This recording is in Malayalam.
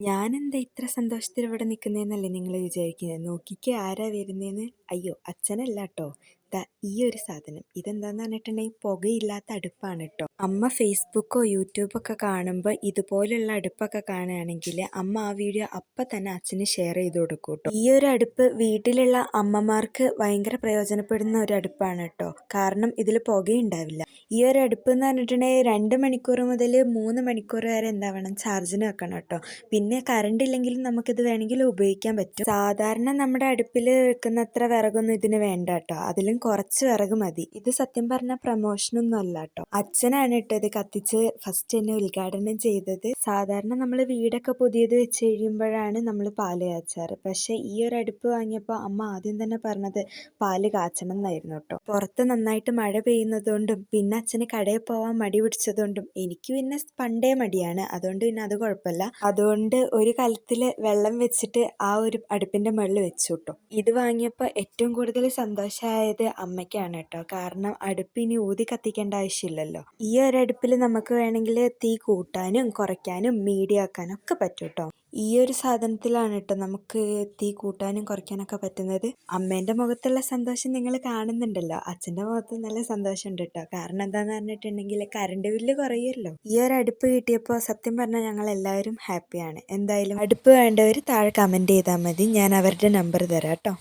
ഞാനെന്താ ഇത്ര സന്തോഷത്തിൽ ഇവിടെ നിൽക്കുന്നതെന്നല്ലേ നിങ്ങൾ വിചാരിക്കുന്നത് നോക്കിക്കേ ആരാ വരുന്നതെന്ന് അയ്യോ അച്ഛനല്ല കേട്ടോ ഈ ഒരു സാധനം. ഇതെന്താന്ന് പറഞ്ഞിട്ടുണ്ടെങ്കിൽ പുകയില്ലാത്ത അടുപ്പാണ് കേട്ടോ അമ്മ ഫേസ്ബുക്കോ യൂട്യൂബൊക്കെ കാണുമ്പോൾ ഇതുപോലുള്ള അടുപ്പൊക്കെ കാണുകയാണെങ്കിൽ അമ്മ ആ വീഡിയോ അപ്പം തന്നെ അച്ഛന് ഷെയർ ചെയ്ത് കൊടുക്കും കേട്ടോ ഈ ഒരു അടുപ്പ് വീട്ടിലുള്ള അമ്മമാർക്ക് ഭയങ്കര പ്രയോജനപ്പെടുന്ന ഒരു അടുപ്പാണ് കേട്ടോ കാരണം ഇതിൽ പുകയുണ്ടാവില്ല. ഈ ഒരു അടുപ്പ് എന്ന് പറഞ്ഞിട്ടുണ്ടെങ്കിൽ രണ്ട് മണിക്കൂർ മുതൽ മൂന്ന് മണിക്കൂർ വരെ എന്താവണം ചാർജിന് വെക്കണം കേട്ടോ പിന്നെ കറണ്ട് ഇല്ലെങ്കിലും നമുക്കിത് വേണമെങ്കിൽ ഉപയോഗിക്കാൻ പറ്റും. സാധാരണ നമ്മുടെ അടുപ്പിൽ വെക്കുന്നത്ര വിറകൊന്നും ഇതിന് വേണ്ട കേട്ടോ അതിലും കുറച്ച് വിറക് മതി. ഇത് സത്യം പറഞ്ഞ പ്രമോഷനൊന്നും അല്ല കേട്ടോ അച്ഛനാണ് കേട്ടോ ഇത് കത്തിച്ച് ഫസ്റ്റ് തന്നെ ഉദ്ഘാടനം ചെയ്തത്. സാധാരണ നമ്മൾ വീടൊക്കെ പുതിയത് വെച്ച് കഴിയുമ്പോഴാണ് നമ്മൾ പാൽ കാച്ചാറ്. പക്ഷെ ഈ ഒരു അടുപ്പ് വാങ്ങിയപ്പോൾ അമ്മ ആദ്യം തന്നെ പറഞ്ഞത് പാൽ കാച്ചണം എന്നായിരുന്നു കേട്ടോ പുറത്ത് നന്നായിട്ട് മഴ പെയ്യുന്നതുകൊണ്ടും പിന്നെ അച്ഛന് കടയിൽ പോവാൻ മടി പിടിച്ചതുകൊണ്ടും എനിക്ക് പിന്നെ പണ്ടേ മടിയാണ്. അതുകൊണ്ട് പിന്നെ അത് കുഴപ്പമില്ല. അതുകൊണ്ട് ഒരു കലത്തിൽ വെള്ളം വെച്ചിട്ട് ആ ഒരു അടുപ്പിന്റെ മുകളിൽ വെച്ചു കേട്ടോ ഇത് വാങ്ങിയപ്പോൾ ഏറ്റവും കൂടുതൽ സന്തോഷമായത് അമ്മയ്ക്കാണ് കേട്ടോ. കാരണം അടുപ്പ് ഇനി ഊതി കത്തിക്കേണ്ട ആവശ്യമില്ലല്ലോ. ഈ ഒരു അടുപ്പിൽ നമുക്ക് വേണമെങ്കിൽ തീ കൂട്ടാനും കുറയ്ക്കാനും മീഡിയം ആക്കാനും ഒക്കെ പറ്റും കേട്ടോ. ഈ ഒരു സാധനത്തിലാണ് കേട്ടോ നമുക്ക് തീ കൂട്ടാനും കുറയ്ക്കാനൊക്കെ പറ്റുന്നത്. അമ്മേന്റെ മുഖത്തുള്ള സന്തോഷം നിങ്ങൾ കാണുന്നുണ്ടല്ലോ. അച്ഛന്റെ മുഖത്ത് നല്ല സന്തോഷമുണ്ട് കേട്ടോ. കാരണം എന്താന്ന് പറഞ്ഞിട്ടുണ്ടെങ്കിൽ കറണ്ട് ബില്ല് കുറയുമല്ലോ. ഈ ഒരു അടുപ്പ് കിട്ടിയപ്പോൾ സത്യം പറഞ്ഞാൽ ഞങ്ങൾ എല്ലാവരും ഹാപ്പിയാണ് എന്തായാലും അടുപ്പ് വേണ്ടവർ താഴെ കമന്റ് ചെയ്താൽ മതി. ഞാൻ അവരുടെ നമ്പർ തരാം കേട്ടോ.